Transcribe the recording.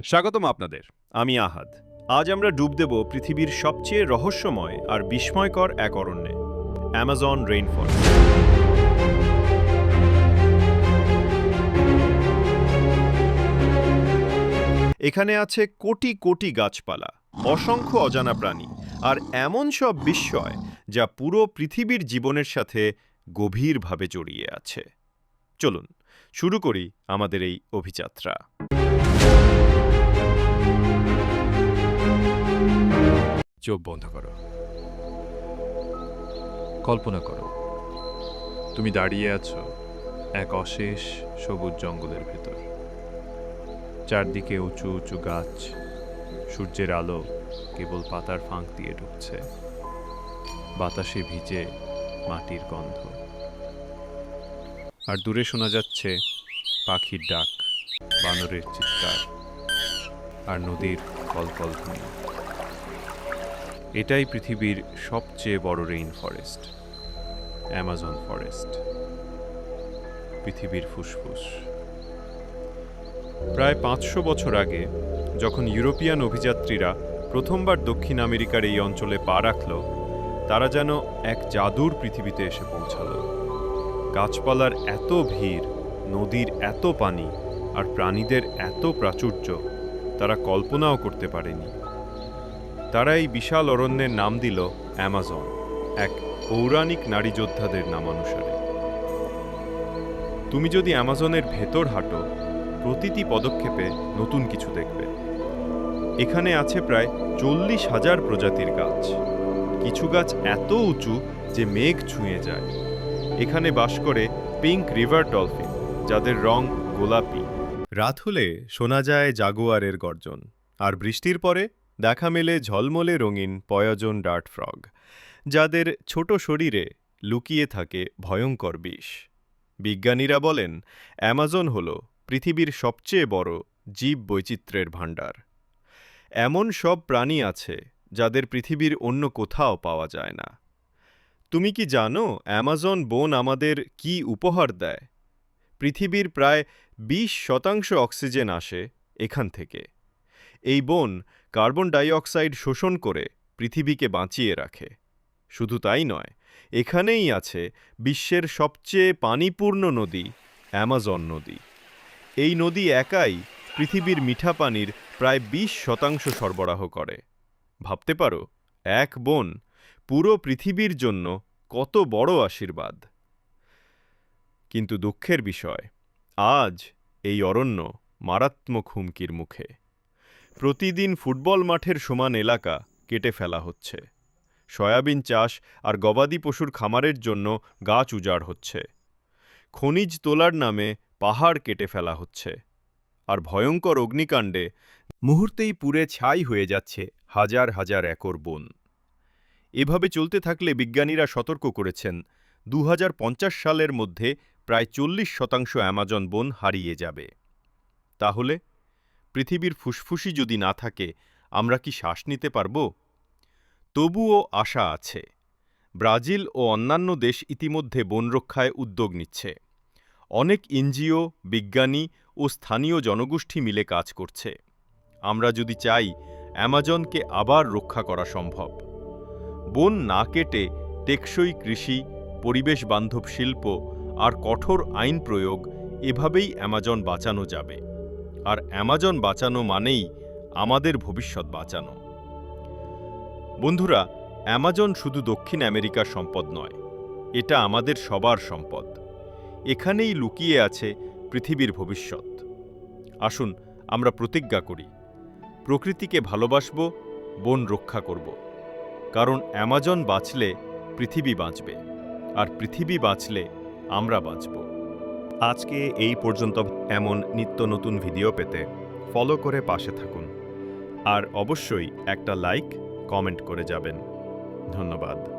স্বাগতম আপনাদের, আমি আহাদ। আজ আমরা ডুব দেব পৃথিবীর সবচেয়ে রহস্যময় আর বিস্ময়কর এক অরণ্যে অ্যামাজন রেইনফরেস্ট এখানে আছে কোটি কোটি গাছপালা, অসংখ্য অজানা প্রাণী আর এমন সব বিস্ময় যা পুরো পৃথিবীর জীবনের সাথে গভীরভাবে জড়িয়ে আছে। চলুন, শুরু করি আমাদের এই অভিযাত্রা। চোখ বন্ধ করো। কল্পনা করো, তুমি দাঁড়িয়ে আছো এক অশেষ সবুজ জঙ্গলের ভেতর। চারদিকে উঁচু উঁচু গাছ, সূর্যের আলো কেবল পাতার ফাঁক দিয়ে ঢুকছে। বাতাসে ভিজে মাটির গন্ধ। আর দূরে শোনা যাচ্ছে পাখির ডাক, বানরের চিৎকার আর নদীর কলকল ধ্বনি। এটাই পৃথিবীর সবচেয়ে বড় রেইন ফরেস্ট অ্যামাজন ফরেস্ট পৃথিবীর ফুসফুস। প্রায় পাঁচশো বছর আগে, যখন ইউরোপিয়ান অভিযাত্রীরা প্রথমবার দক্ষিণ আমেরিকার এই অঞ্চলে পা রাখল, তারা যেন এক জাদুর পৃথিবীতে এসে পৌঁছালো। গাছপালার এত ভিড়, নদীর এত পানি, আর প্রাণীদের এত প্রাচুর্য, তারা কল্পনাও করতে পারেনি। তারা এই বিশাল অরণ্যের নাম দিল অ্যামাজন, এক পৌরাণিক নারী যোদ্ধাদের নামানুসারে। তুমি যদি অ্যামাজনের ভেতর হাঁটো, প্রতিটি পদক্ষেপে নতুন কিছু দেখবে। এখানে আছে প্রায় চল্লিশ হাজার প্রজাতির গাছ। কিছু গাছ এত উঁচু যে মেঘ ছুঁয়ে যায়। এখানে বাস করে পিঙ্ক রিভার ডলফিন, যাদের রং গোলাপি। রাত হলে শোনা যায় জাগুয়ারের গর্জন, আর বৃষ্টির পরে দেখা মেলে ঝলমলে রঙিন পয়োজন ডার্ট ফ্রগ, যাদের ছোট শরীরে লুকিয়ে থাকে ভয়ঙ্কর বিষ। বিজ্ঞানীরা বলেন, অ্যামাজন হল পৃথিবীর সবচেয়ে বড় জীব বৈচিত্র্যের ভাণ্ডার। এমন সব প্রাণী আছে যাদের পৃথিবীর অন্য কোথাও পাওয়া যায় না। তুমি কি জানো অ্যামাজন বন আমাদের কি উপহার দেয়? পৃথিবীর প্রায় বিশ শতাংশ অক্সিজেন আসে এখান থেকে। এই বন কার্বন ডাইঅক্সাইড শোষণ করে পৃথিবীকে বাঁচিয়ে রাখে। শুধু তাই নয়, এখানেই আছে বিশ্বের সবচেয়ে পানিপূর্ণ নদী, অ্যামাজন নদী। এই নদী একাই পৃথিবীর মিঠা পানির প্রায় বিশ শতাংশ সরবরাহ করে। ভাবতে পারো, এক বন পুরো পৃথিবীর জন্য কত বড় আশীর্বাদ। কিন্তু দুঃখের বিষয়, আজ এই অরণ্য মারাত্মক হুমকির মুখে। প্রতিদিন ফুটবল মাঠের সমান এলাকা কেটে ফেলা হচ্ছে। সয়াবিন চাষ আর গবাদি পশুর খামারের জন্য গাছ উজাড় হচ্ছে। খনিজ তোলার নামে পাহাড় কেটে ফেলা হচ্ছে। আর ভয়ঙ্কর অগ্নিকাণ্ডে মুহূর্তেই পুড়ে ছাই হয়ে যাচ্ছে হাজার হাজার একর বন। এভাবে চলতে থাকলে বিজ্ঞানীরা সতর্ক করেছেন দু হাজার পঞ্চাশ সালের মধ্যে প্রায় চল্লিশ শতাংশ অ্যামাজন বন হারিয়ে যাবে। তাহলে পৃথিবীর ফুসফুসি যদি না থাকে, আমরা কি শ্বাস নিতে পারব? তবুও আশা আছে। ব্রাজিল ও অন্যান্য দেশ ইতিমধ্যে বনরক্ষায় উদ্যোগ নিচ্ছে। অনেক এনজিও, বিজ্ঞানী ও স্থানীয় জনগোষ্ঠী মিলে কাজ করছে। আমরা যদি চাই, অ্যামাজনকে আবার রক্ষা করা সম্ভব। বন না কেটে টেকসই কৃষি পরিবেশ বান্ধব শিল্প আর কঠোর আইন প্রয়োগ, এভাবেই অ্যামাজন বাঁচানো যাবে। আর অ্যামাজন বাঁচানো মানেই আমাদের ভবিষ্যৎ বাঁচানো। বন্ধুরা, অ্যামাজন শুধু দক্ষিণ আমেরিকার সম্পদ নয়, এটা আমাদের সবার সম্পদ। এখানেই লুকিয়ে আছে পৃথিবীর ভবিষ্যৎ। আসুন, আমরা প্রতিজ্ঞা করি, প্রকৃতিকে ভালোবাসব, বন রক্ষা করব। কারণ অ্যামাজন বাঁচলে পৃথিবী বাঁচবে, আর পৃথিবী বাঁচলে আমরা বাঁচব। আজকে এই পর্যন্ত এমন নিত্য নতুন ভিডিও পেতে ফলো করে পাশে থাকুন। আর অবশ্যই একটা লাইক কমেন্ট করে যাবেন। ধন্যবাদ।